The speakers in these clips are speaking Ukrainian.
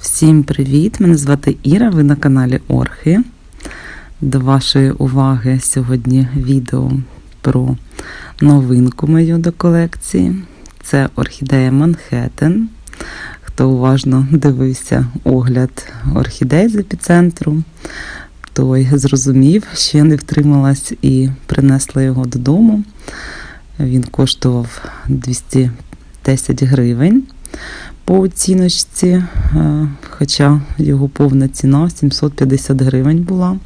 Всім привіт! Мене звати Іра, ви на каналі Орхи. До вашої уваги сьогодні відео про новинку мою до колекції. Це орхідея Манхеттен. Хто уважно дивився огляд орхідей з епіцентру, той зрозумів, що я не втрималась і принесла його додому. Він коштував 210 гривень по оціночці, е, хоча його повна ціна 750 гривень була.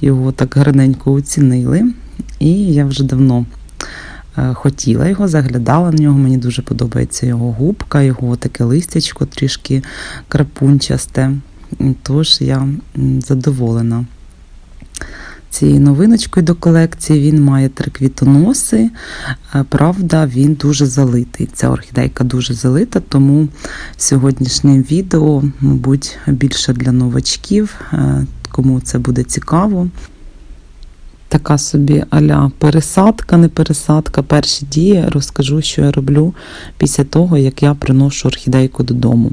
Його так гарненько оцінили. І я вже давно е, хотіла його, заглядала на нього. Мені дуже подобається його губка, його таке листячко трішки крапунчасте. Тож я задоволена. Цією новиночкою до колекції він має три квітоноси. Правда, він дуже залитий. Ця орхідейка дуже залита, тому сьогоднішнє відео, мабуть, більше для новачків, кому це буде цікаво. Така собі аля пересадка, не пересадка. Перші дії розкажу, що я роблю після того, як я приношу орхідейку додому.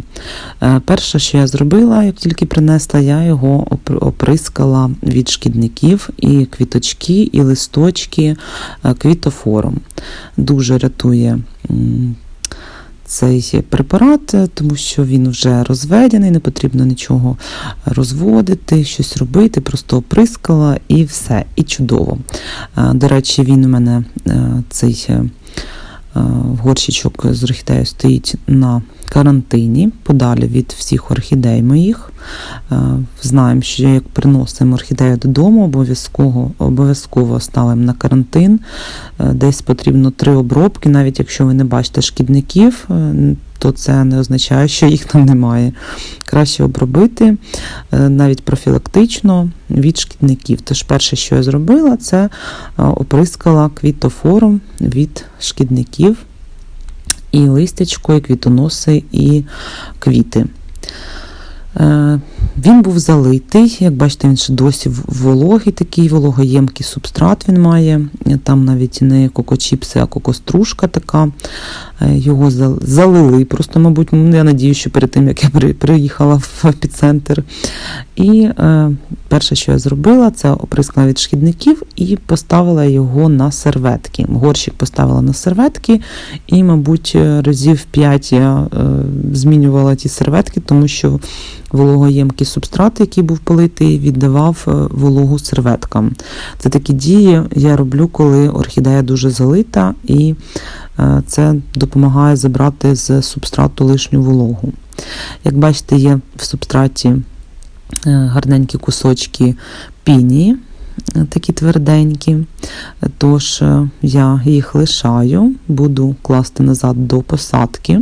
Е, Перше, що я зробила, як тільки принесла, я його оприскала від шкідників і квіточки, і листочки е, квітофором. Дуже рятує цей препарат, тому що він вже розведений, не потрібно нічого розводити, щось робити, просто оприскала і все, і чудово. Е, До речі, він у мене е, цей е, горщичок з орхідею стоїть на карантині, подалі від всіх орхідей моїх. Е, Знаємо, що як приносимо орхідею додому, обов'язково обов'язково ставимо на карантин. Е, Десь потрібно три обробки, навіть якщо ви не бачите шкідників, е, то це не означає, що їх там немає. Краще обробити е, навіть профілактично від шкідників. Тож перше, що я зробила, це е, оприскала квітофором від шкідників і листячко, і квітоноси, і квіти. Він був залитий, як бачите, він ще досі вологий, такий вологоємкий субстрат він має. Там навіть не кокочіпси, а кокостружка така. Е, Його залили. Просто, мабуть, ну, я надію, що перед тим, як я приїхала в епіцентр. І е, перше, що я зробила, це оприскала від шкідників і поставила його на серветки. Горщик поставила на серветки, і, мабуть, разів 5 я е, змінювала ті серветки, тому що вологоємкий субстрат, який був политий, віддавав е, вологу серветкам. Це такі дії я роблю, коли орхідея дуже залита, і е, це допомагає забрати з субстрату лишню вологу. Як бачите, є в субстраті е, гарненькі кусочки пінії, е, такі тверденькі. Тож я їх лишаю, буду класти назад до посадки.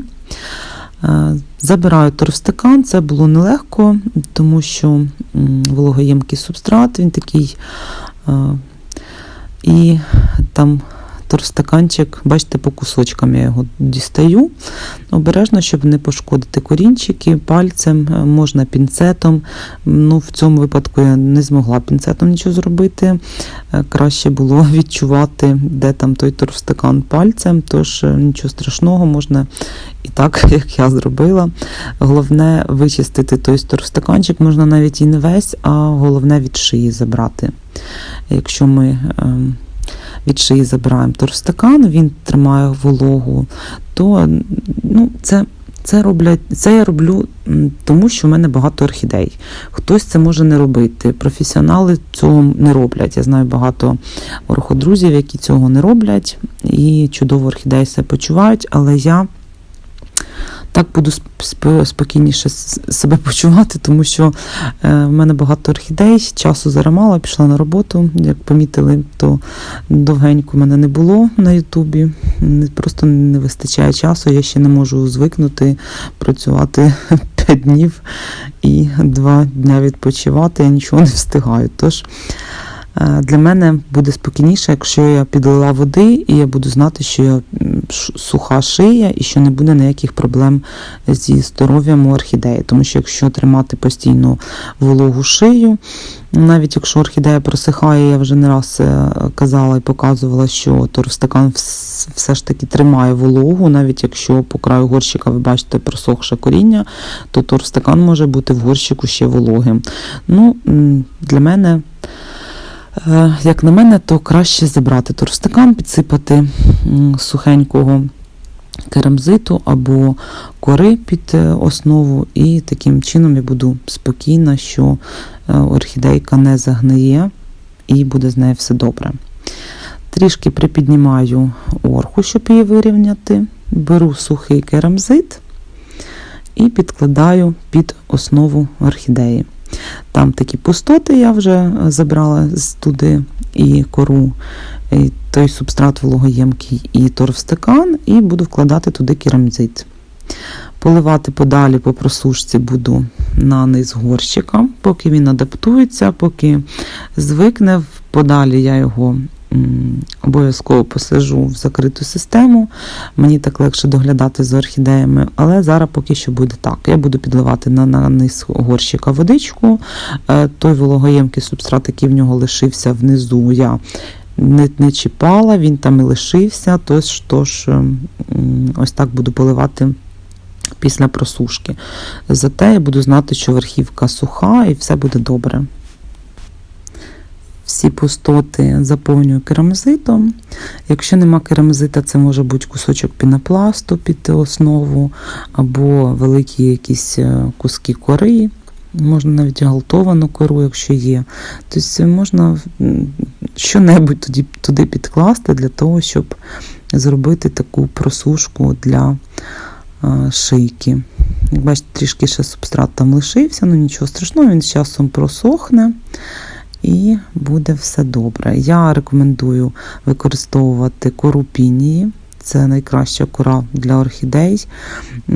Забираю торфстакан, це було нелегко, тому що вологоємкий субстрат, він такий. е, І там торфстаканчик, бачите, по кусочкам я його дістаю. Обережно, щоб не пошкодити корінчики, пальцем, е, можна пінцетом. Ну, в цьому випадку я не змогла пінцетом нічого зробити. Е, Краще було відчувати, де там той торфстакан пальцем, тож е, нічого страшного, можна і так, як я зробила. Головне вичистити той торфстаканчик, можна навіть і не весь, а головне від шиї забрати. Якщо ми ем, від шиї забираємо торфстакан, він тримає вологу, то ну, це. Це роблять, це я роблю, тому що в мене багато орхідей. Хтось це може не робити. Професіонали цього не роблять. Я знаю багато орходрузів, які цього не роблять, і чудово орхідеї себе почувають, але я так буду сп- сп- спокійніше себе почувати, тому що е, в мене багато орхідей, часу зарамала, пішла на роботу. Як помітили, то довгенько мене не було на Ютубі. Просто не вистачає часу. Я ще не можу звикнути працювати 5 днів і 2 дня відпочивати. Я нічого не встигаю. Тож Для мене буде спокійніше, якщо я підлила води, і я буду знати, що я суха шия і що не буде ніяких проблем зі здоров'ям у орхідеї. Тому що якщо тримати постійно вологу шию, навіть якщо орхідея просихає, я вже не раз е, казала і показувала, що торфстакан все ж таки тримає вологу, навіть якщо по краю горщика ви бачите просохше коріння, то торфстакан може бути в горщику ще вологим. Ну, для мене. Е, Як на мене, то краще забрати торфстакан, підсипати сухенького керамзиту або кори під е, основу, і таким чином я буду спокійна, що е, орхідейка не загниє і буде з нею все добре. Трішки припіднімаю орху, щоб її вирівняти. Беру сухий керамзит і підкладаю під основу орхідеї. Там такі пустоти я вже е, забрала з туди і кору, і той субстрат вологоємкий, і торфстакан, і буду вкладати туди керамзит. Поливати подалі по просушці буду на низ горщика, поки він адаптується, поки звикне. Подалі я його обов'язково посажу в закриту систему. Мені так легше доглядати за орхідеями, але зараз поки що буде так. Я буду підливати на, на низ горщика водичку. Е, Той вологоємкий субстрат, який в нього лишився внизу, я не, не чіпала, він там і лишився. Тож, тож ем, ось так буду поливати після просушки. Зате я буду знати, що верхівка суха і все буде добре. Всі пустоти заповнюю керамзитом. Якщо нема керамзита, це може бути кусочок пінопласту під основу, або великі якісь е, куски кори. Можна навіть галтовану кору, якщо є. Тобто можна що-небудь туди, туди підкласти для того, щоб зробити таку просушку для е, шийки. Як бачите, трішки ще субстрат там лишився, ну нічого страшного, він з часом просохне і буде все добре. Я рекомендую використовувати кору пінії. Це найкраща кора для орхідей.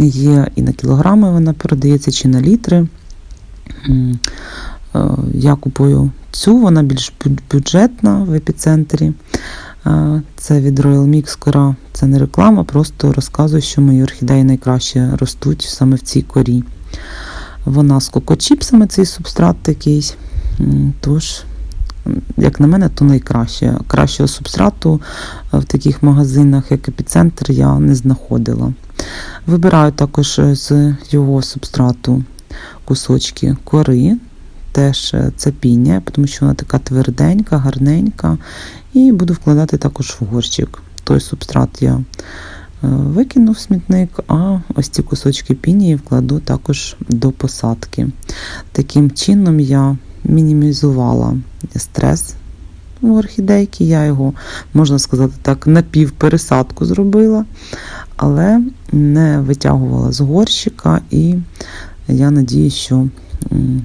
Є і на кілограми вона передається, чи на літри. Е, Я купую цю, вона більш бюджетна в епіцентрі. Е, Це від Royal Mix кора. Це не реклама, просто розказую, що мої орхідеї найкраще ростуть саме в цій корі. Вона з кокочіпсами, цей субстрат такий. Тож, як на мене, то найкраще. Кращого субстрату е, в таких магазинах, як епіцентр, я не знаходила. Вибираю також е, з його субстрату кусочки кори. Теж е, це тому що вона така тверденька, гарненька. І буду вкладати також в горщик. Той субстрат я е, викину в смітник, а ось ці кусочки пінії вкладу також до посадки. Таким чином я мінімізувала стрес у орхідейки. Я його, можна сказати так, напівпересадку зробила, але не витягувала з горщика, і я надію, що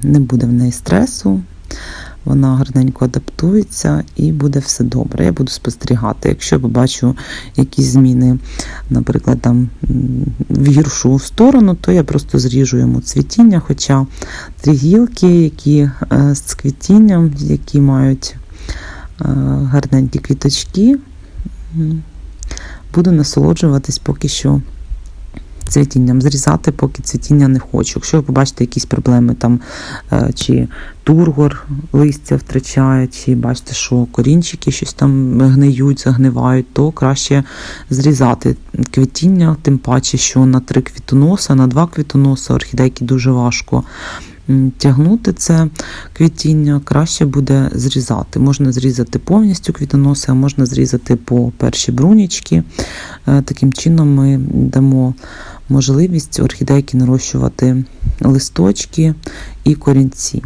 не буде в неї стресу. Вона гарненько адаптується і буде все добре. Я буду спостерігати. Якщо побачу якісь зміни, наприклад, там в гіршу сторону, то я просто зріжу йому цвітіння. Хоча три гілки, які е, з цвітінням, які мають е, гарненькі квіточки, буду насолоджуватись поки що цвітінням, зрізати, поки цвітіння не хочу. Якщо ви побачите якісь проблеми, там, е, чи тургор листя втрачає, чи бачите, що корінчики щось там гниють, загнивають, то краще зрізати квітіння, тим паче, що на три квітоноса, на два квітоноса орхідейки дуже важко тягнути це квітіння, краще буде зрізати. Можна зрізати повністю квітоноси, а можна зрізати по перші брунічки. Е, Таким чином ми дамо можливість орхідейки нарощувати листочки і корінці.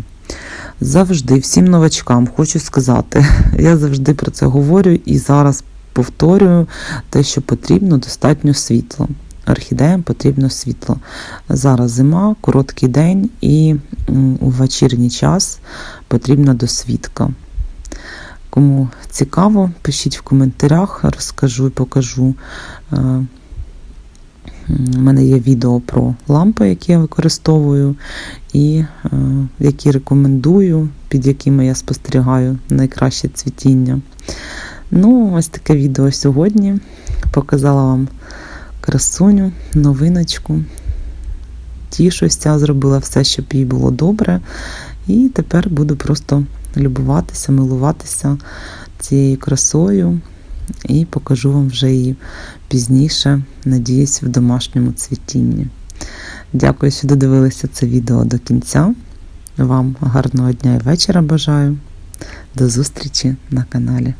Завжди всім новачкам хочу сказати, я завжди про це говорю і зараз повторюю те, що потрібно достатньо світло. Орхідеям потрібно світло. Зараз зима, короткий день, і у вечірній час потрібна досвідка. Кому цікаво, пишіть в коментарях, розкажу і покажу. У мене є відео про лампи, які я використовую, і е, які рекомендую під якими я спостерігаю найкраще цвітіння. Ну, ось таке відео сьогодні. Показала вам красуню, новиночку. Тішуся, зробила все, щоб їй було добре. І тепер буду просто любуватися, милуватися цією красою і покажу вам вже її пізніше, надіюсь, в домашньому цвітінні. Дякую, що додивилися це відео до кінця. Вам гарного дня і вечора бажаю. До зустрічі на каналі.